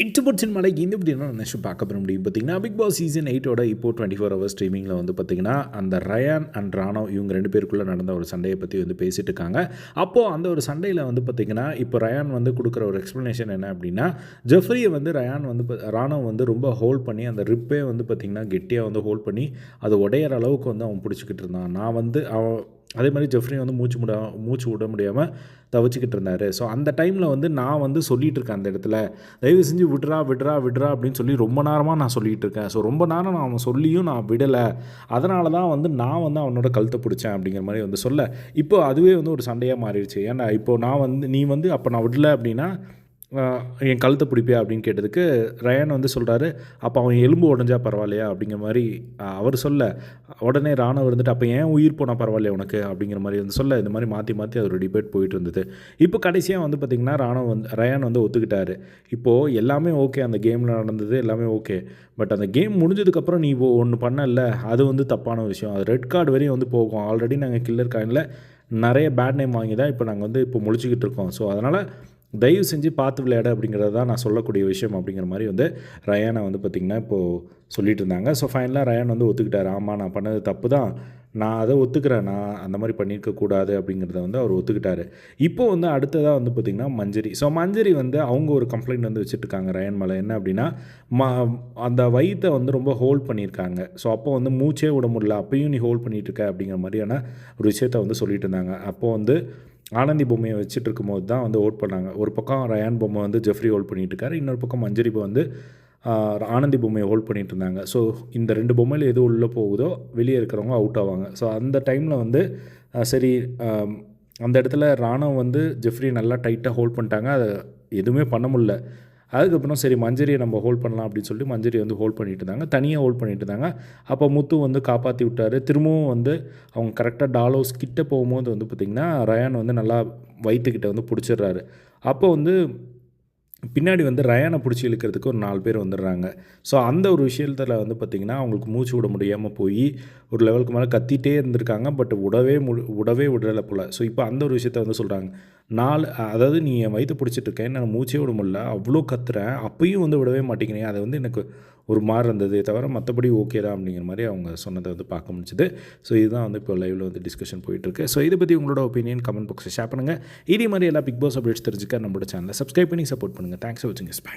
இன்டர்போர்ட்ஸின் மலைக்கு இந்த இப்படி என்ன நெக்ஸ்ட் பார்க்க போகிற முடியும்? பார்த்தீங்கன்னா பிக் பாஸ் சீசன் எயிட்டோட இப்போ டுவெண்ட்டி ஃபோர் ஹவர்ஸ் ஸ்ட்ரீமிங்கில் வந்து பார்த்தீங்கன்னா அந்த ரயான் அண்ட் ராணோ இவங்க ரெண்டு பேருக்குள்ளே நடந்த ஒரு சண்டையை பற்றி வந்து பேசிட்டு இருக்காங்க. அப்போது அந்த ஒரு சண்டையில் வந்து பார்த்தீங்கன்னா இப்போ ரயான் வந்து கொடுக்குற ஒரு எக்ஸ்ப்ளனேஷன் என்ன அப்படின்னா ஜெஃப்ரியை வந்து ரயான் வந்து பா- ராணோ வந்து ரொம்ப ஹோல்ட் பண்ணி அந்த ரிப்பே வந்து பார்த்திங்கன்னா கெட்டியாக வந்து ஹோல்ட் பண்ணி அது உடையிற அளவுக்கு வந்து அவன் பிடிச்சிக்கிட்டு இருந்தான். நான் வந்து அவன் அதே மாதிரி ஜெஃப்ரி வந்து மூச்சு முட மூச்சு விட முடியாமல் தவிச்சிக்கிட்டு இருந்தார். ஸோ அந்த டைமில் வந்து நான் வந்து சொல்லிகிட்டு இருக்கேன் அந்த இடத்துல. தயவு செஞ்சு விட்றா விட்றா விட்றா அப்படின்னு சொல்லி ரொம்ப நேரமாக நான் சொல்லிகிட்டு இருக்கேன். ஸோ ரொம்ப நேரம் நான் அவன் சொல்லியும் நான் விடலை. அதனால தான் வந்து நான் வந்து அவனோட கழுத்தை பிடிச்சேன் அப்படிங்கிற மாதிரி வந்து சொல்ல. இப்போ அதுவே வந்து ஒரு சண்டையாக மாறிடுச்சு. ஏன்னா இப்போ நான் வந்து நீ வந்து அப்போ நான் விடல அப்படின்னா என் கழுத்தை பிடிப்பியா அப்படின்னு கேட்டதுக்கு ரயான் வந்து சொல்கிறாரு அப்போ அவன் எலும்பு உடஞ்சா பரவாயில்லையா? அப்படிங்கிற மாதிரி அவர் சொல்ல உடனே ராணுவ இருந்துட்டு அப்போ ஏன் உயிர் போனால் பரவாயில்லையா உனக்கு? அப்படிங்கிற மாதிரி வந்து சொல்ல இந்த மாதிரி மாற்றி மாற்றி அது ஒரு டிபேட் போயிட்டு இருந்தது. இப்போ கடைசியாக வந்து பார்த்திங்கன்னா ராணுவ வந்து ரயான் வந்து ஒத்துக்கிட்டாரு. இப்போது எல்லாமே ஓகே அந்த கேமில் நடந்தது எல்லாமே ஓகே பட் அந்த கேம் முடிஞ்சதுக்கப்புறம் நீ ஒன்று பண்ணல அது வந்து தப்பான விஷயம். அது ரெட் கார்டு வரையும் வந்து போகும். ஆல்ரெடி நாங்கள் கில்லர் காயினில் நிறைய பேட் நேம் வாங்கி தான் இப்போ நாங்கள் வந்து இப்போ முழிச்சிக்கிட்டு இருக்கோம். ஸோ அதனால் தயவு செஞ்சு பார்த்து விளையாட அப்படிங்கிறது தான் நான் சொல்லக்கூடிய விஷயம் அப்படிங்கிற மாதிரி வந்து ரயானை வந்து பார்த்திங்கன்னா இப்போது சொல்லிட்டு இருந்தாங்க. ஸோ ஃபைனலாக ரயான் வந்து ஒத்துக்கிட்டார். ஆமாம் நான் பண்ணது தப்பு தான். நான் அதை ஒத்துக்கிறேன். நான் அந்த மாதிரி பண்ணியிருக்கக்கூடாது அப்படிங்கிறத வந்து அவர் ஒத்துக்கிட்டாரு. இப்போ வந்து அடுத்ததாக வந்து பார்த்திங்கன்னா மஞ்சரி. ஸோ மஞ்சரி வந்து அவங்க ஒரு கம்ப்ளைண்ட் வந்து வச்சுட்ருக்காங்க ரயன் மலை. என்ன அப்படின்னா ம அந்த வயிற்றை வந்து ரொம்ப ஹோல்ட் பண்ணியிருக்காங்க. ஸோ அப்போ வந்து மூச்சே விட முடியல. அப்பயும் நீ ஹோல்ட் பண்ணிகிட்ருக்க இருக்க அப்படிங்கிற மாதிரியான ஒரு விஷயத்த வந்து சொல்லிட்டு இருந்தாங்க. அப்போது வந்து ஆனந்தி பொம்மையை வச்சுட்டு இருக்கும்போது தான் வந்து ஓட் பண்ணாங்க. ஒரு பக்கம் ரயான் பொம்மை வந்து ஜெஃப்ரி ஹோல்ட் பண்ணிட்டு இருக்காரு இன்னொரு பக்கம் மஞ்சரிப்பு வந்து ஆனந்தி பொம்மையை ஹோல்ட் பண்ணிட்டு இருந்தாங்க ஸோ இந்த ரெண்டு பொம்மையில் எது உள்ளே போகுதோ வெளியே இருக்கிறவங்க அவுட் ஆவாங்க. ஸோ அந்த டைமில் வந்து சரி அந்த இடத்துல ராணுவ வந்து ஜெஃப்ரி நல்லா டைட்டாக ஹோல்ட் பண்ணிட்டாங்க. அதை எதுவுமே பண்ண முடியல. அதுக்கப்புறம் சரி மஞ்சரியை நம்ம ஹோல்ட் பண்ணலாம் அப்படின்னு சொல்லி மஞ்சரி வந்து ஹோல்ட் பண்ணிட்டு இருந்தாங்க. தனியாக ஹோல்ட் பண்ணிட்டு இருந்தாங்க. அப்போ முத்து வந்து காப்பாற்றி விட்டார். திரும்பவும் வந்து அவங்க கரெக்டாக டாலோஸ் கிட்ட போகும்போது வந்து பார்த்திங்கன்னா ரயான் வந்து நல்லா வயிற்றுக்கிட்ட வந்து பிடிச்சிடுறாரு. அப்போ வந்து பின்னாடி வந்து ரயானை பிடிச்சி இழுக்கிறதுக்கு ஒரு நாலு பேர் வந்துடுறாங்க. ஸோ அந்த ஒரு விஷயத்தில் வந்து பார்த்திங்கன்னா அவங்களுக்கு மூச்சு விட முடியாமல் போய் ஒரு லெவலுக்கு மேலே கத்திட்டே இருந்திருக்காங்க. பட் விடவே மு விடவே விடலை போல். ஸோ இப்போ அந்த ஒரு விஷயத்த வந்து சொல்கிறாங்க நாலு அதாவது நீ என் வயிற்று பிடிச்சிட்ருக்கேன் நான் மூச்சே விட முடியல அவ்வளோ கத்துறேன் அப்பயும் வந்து விடவே மாட்டேங்கிறீங்க. அது வந்து எனக்கு ஒரு மாதிரி இருந்தது தவிர மற்றபடி ஓகே தான் அப்படிங்கிற மாதிரி அவங்க சொன்னதை வந்து பார்க்க முடிஞ்சுது. ஸோ இதுதான் வந்து இப்போ லைவில் வந்து டிஸ்கஷன் போயிட்டுருக்கு. ஸோ இதை பற்றி உங்களோட ஒப்பீனியன் கமெண்ட் பாக்ஸில் ஷேர் பண்ணுங்கள் இதே மாதிரி எல்லா பிக் பாஸ் அப்டேட்ஸ் தெரிஞ்சுக்க நம்மளோட சேனலை சப்ஸ்கிரைப் பண்ணி சப்போர்ட் பண்ணுங்கள் தேங்க்ஸ் ஃபார் வாட்சிங் இஸ் பை